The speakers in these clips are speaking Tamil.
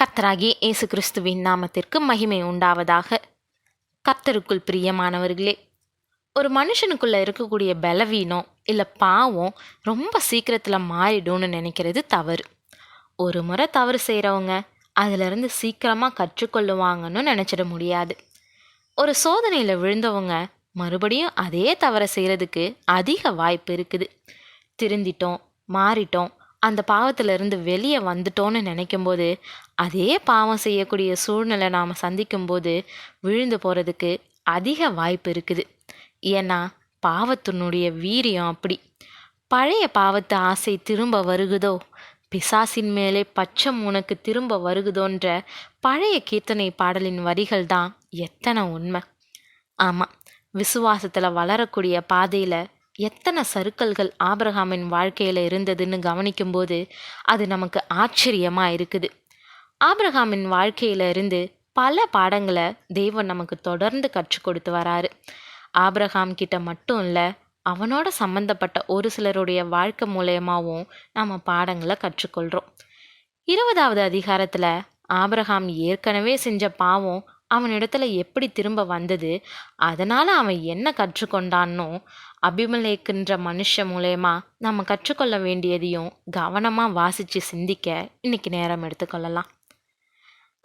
கர்த்தராகிய இயேசு கிறிஸ்துவின் நாமத்திற்கு மகிமை உண்டாவதாக. கர்த்தருக்குள் பிரியமானவர்களே ஒரு மனுஷனுக்குள்ளே இருக்கக்கூடிய பலவீனம் இல்லை பாவம் ரொம்ப சீக்கிரத்தில் மாறிடும்னு நினைக்கிறது தவறு. ஒரு முறை தவறு செய்கிறவங்க அதிலிருந்து சீக்கிரமாக கற்றுக்கொள்ளுவாங்கன்னு நினச்சிட முடியாது. ஒரு சோதனையில் விழுந்தவங்க மறுபடியும் அதே தவறை செய்கிறதுக்கு அதிக வாய்ப்பு இருக்குது. திருந்திட்டோம் மாறிட்டோம் அந்த பாவத்திலிருந்து வெளியே வந்துட்டோன்னு நினைக்கும்போது அதே பாவம் செய்யக்கூடிய சூழ்நிலை நாம் சந்திக்கும்போது விழுந்து போகிறதுக்கு அதிக வாய்ப்பு இருக்குது. ஏன்னா பாவத்தினுடைய வீரியம் அப்படி. பழைய பாவத்து ஆசை திரும்ப வருகுதோ? பிசாசின் மேலே பச்சம் உனக்கு திரும்ப வருகுதோன்ற பழைய கீர்த்தனை பாடலின் வரிகள் தான் எத்தனை உண்மை. ஆமாம் விசுவாசத்தில் வளரக்கூடிய பாதையில் எத்தனை சறுக்கல்கள் ஆபிரகாமின் வாழ்க்கையில் இருந்ததுன்னு கவனிக்கும்போது அது நமக்கு ஆச்சரியமாக இருக்குது. ஆபிரகாமின் வாழ்க்கையில இருந்து பல பாடங்களை தெய்வம் நமக்கு தொடர்ந்து கற்றுக் கொடுத்து வராரு. ஆபிரகாம் கிட்ட மட்டும் இல்லை அவனோட சம்பந்தப்பட்ட ஒரு சிலருடைய வாழ்க்கை மூலயமாவும் நாம் பாடங்களை கற்றுக்கொள்கிறோம் இருபதாவது அதிகாரத்தில் ஆபிரகாம் ஏற்கனவே செஞ்ச பாவம் அவனிடத்துல எப்படி திரும்ப வந்தது அதனால் அவன் என்ன கற்றுக்கொண்டான்னோ அபிமலேக்குன்ற மனுஷன் மூலயமா நம்ம கற்றுக்கொள்ள வேண்டியதையும் கவனமாக வாசித்து சிந்திக்க இன்னைக்கு நேரம் எடுத்துக்கொள்ளலாம்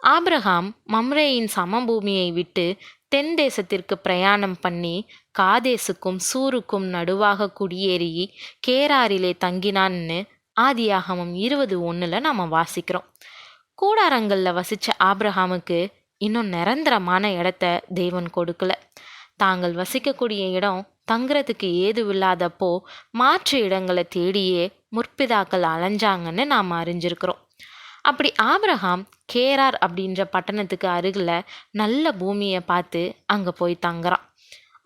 ஆப்ரஹாம் மம்ரேயின் சமபூமியை விட்டு தென் தேசத்திற்கு பிரயாணம் பண்ணி காதேசுக்கும் சூருக்கும் நடுவாக குடியேறி கேராரிலே தங்கினான்னு ஆதியாகமம் இருபது ஒன்றில் நாம் வாசிக்கிறோம். கூடாரங்களில் வசித்த ஆப்ரஹாமுக்கு இன்னும் நிரந்தரமான இடத்த தேவன் கொடுக்கல. தாங்கள் வசிக்கக்கூடிய இடம் தங்குறதுக்கு ஏதுவில்லாதப்போ மாற்று இடங்களை தேடியே முற்பிதாக்கள் அலைஞ்சாங்கன்னு நாம் அறிஞ்சிருக்கிறோம். அப்படி ஆபிரஹாம் கேரார் அப்படின்ற பட்டணத்துக்கு அருகில் நல்ல பூமியை பார்த்து அங்கே போய் தங்குறான்.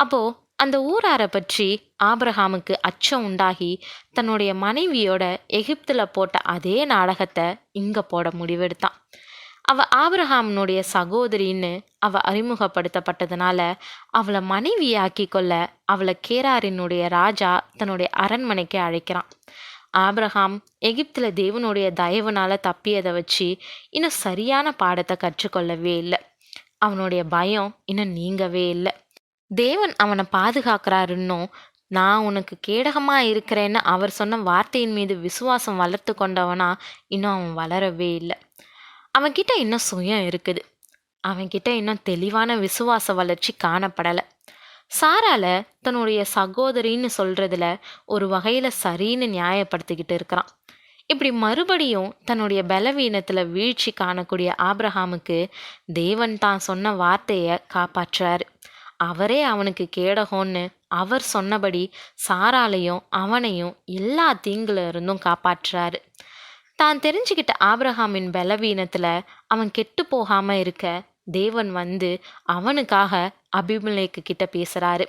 அப்போது அந்த ஊராரை பற்றி ஆபிரஹாமுக்கு அச்சம் உண்டாகி தன்னுடைய மனைவியோட எகிப்தில் போட்ட அதே நாடகத்தை இங்கே போட முடிவெடுத்தான். அவள் ஆபிரகாமனுடைய சகோதரின்னு அவள் அறிமுகப்படுத்தப்பட்டதுனால அவளை மனைவியாக்கி கொள்ள அவளை கேராரினுடைய ராஜா தன்னுடைய அரண்மனைக்கு அழைக்கிறான். ஆப்ரஹாம் எகிப்தில் தேவனுடைய தயவுனால் தப்பியதை வச்சு இன்னும் சரியான பாடத்தை கற்றுக்கொள்ளவே இல்லை. அவனுடைய பயம் இன்னும் நீங்கவே இல்லை. தேவன் அவனை பாதுகாக்கிறாருன்னும் நான் உனக்கு கேடகமாக இருக்கிறேன்னு அவர் சொன்ன வார்த்தையின் மீது விசுவாசம் வளர்த்து கொண்டவனா இன்னும் அவன் வளரவே இல்லை. அவன்கிட்ட இன்னும் சுயம் இருக்குது. அவன்கிட்ட இன்னும் தெளிவான விசுவாச வளர்ச்சி காணப்படலை. சாரால தன்னுடைய சகோதரின்னு சொல்றதுல ஒரு வகையில சரின்னு நியாயப்படுத்திக்கிட்டு இருக்கிறான். இப்படி மறுபடியும் தன்னுடைய பலவீனத்துல வீழ்ச்சி காணக்கூடிய ஆப்ரஹாமுக்கு தேவன் தான் சொன்ன வார்த்தையை காப்பாற்றுறாரு. அவரே அவனுக்கு கேடகோன்னு அவர் சொன்னபடி சாராலையும் அவனையும் எல்லா தீங்குல இருந்தும் காப்பாற்றுறாரு. தான் தெரிஞ்சுக்கிட்ட ஆப்ரஹாமின் பலவீனத்தில் அவன் கெட்டு போகாமல் இருக்க தேவன் வந்து அவனுக்காக அபிமலேக்கு கிட்ட பேசுகிறாரு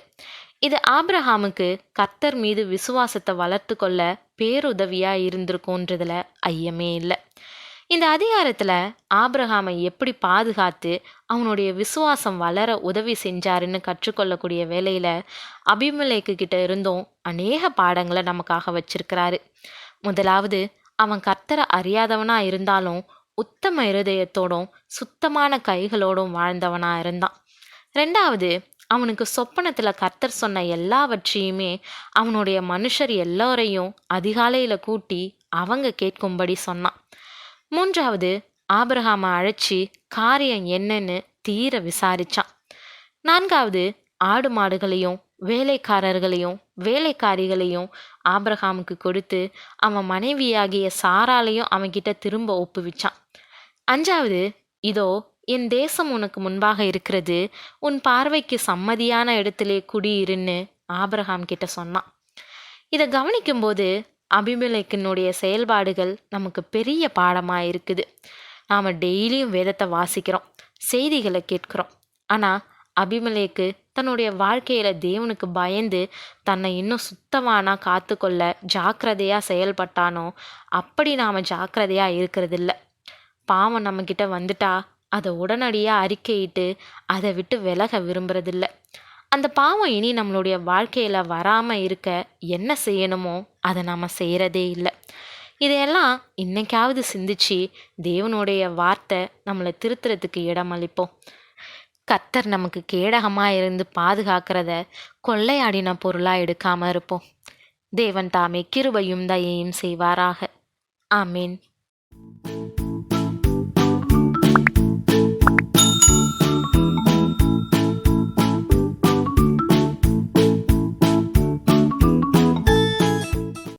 இது ஆப்ரஹாமுக்கு கத்தர் மீது விசுவாசத்தை வளர்த்து கொள்ள பேருதவியாக இருந்திருக்கும்ன்றதுல ஐயமே இல்லை. இந்த அதிகாரத்தில் ஆப்ரஹாமை எப்படி பாதுகாத்து அவனுடைய விசுவாசம் வளர உதவி செஞ்சாருன்னு கற்றுக்கொள்ளக்கூடிய வேலையில் அபிமலேக்கு கிட்ட இருந்தும் அநேக பாடங்களை நமக்காக வச்சிருக்கிறாரு. முதலாவது அவன் கர்த்தரை அறியாதவனா இருந்தாலும் உத்தம இருதயத்தோடும் சுத்தமான கைகளோடும் வாழ்ந்தவனா இருந்தான். ரெண்டாவது அவனுக்கு சொப்பனத்தில் கர்த்தர் சொன்ன எல்லாவற்றையுமே அவனுடைய மனுஷர் எல்லோரையும் அதிகாலையில் கூட்டி அவங்க கேட்கும்படி சொன்னான். மூன்றாவது ஆபிரகாமை அழைச்சி காரியம் என்னன்னு தீர விசாரிச்சான். நான்காவது ஆடு மாடுகளையும் வேலைக்காரர்களையும் வேலைக்காரிகளையும் ஆப்ரஹாமுக்கு கொடுத்து அவன் மனைவியாகிய சாராலையும் அவன்கிட்ட திரும்ப ஒப்புவிச்சான். அஞ்சாவது இதோ என் தேசம் உனக்கு முன்பாக இருக்கிறது. உன் பார்வைக்கு சம்மதியான இடத்திலே குடியிருன்னு ஆப்ரஹாம் கிட்ட சொன்னான். இதை கவனிக்கும்போது அபிமலைக்கினுடைய செயல்பாடுகள் நமக்கு பெரிய பாடமாக இருக்குது நாம் டெய்லியும் வேதத்தை வாசிக்கிறோம் செய்திகளை கேட்குறோம். ஆனால் அபிமலேக்கு தன்னுடைய வாழ்க்கையில தேவனுக்கு பயந்து தன்னை இன்னும் சுத்தமானா காத்துக்கொள்ள ஜாக்கிரதையா செயல்பட்டானோ அப்படி நாம ஜாக்கிரதையா இருக்கிறதில்ல. பாவம் நம்மக்கிட்ட வந்துட்டா அதை உடனடியாக அறிக்கையிட்டு அதை விட்டு விலக விரும்புறதில்ல. அந்த பாவம் இனி நம்மளுடைய வாழ்க்கையில் வராமல் இருக்க என்ன செய்யணுமோ அதை நாம் செய்கிறதே இல்லை. இதையெல்லாம் இன்னைக்காவது சிந்திச்சு தேவனுடைய வார்த்தை நம்மளை திருத்துறதுக்கு இடமளிப்போம். கத்தர் நமக்கு கேடகமாக இருந்து பாதுகாக்கிறத கொள்ளையாடின பொருளாக எடுக்காமல் இருப்போம். தேவன் தாமே கிருபையும் தயையும் செய்வாராக. ஆமீன்.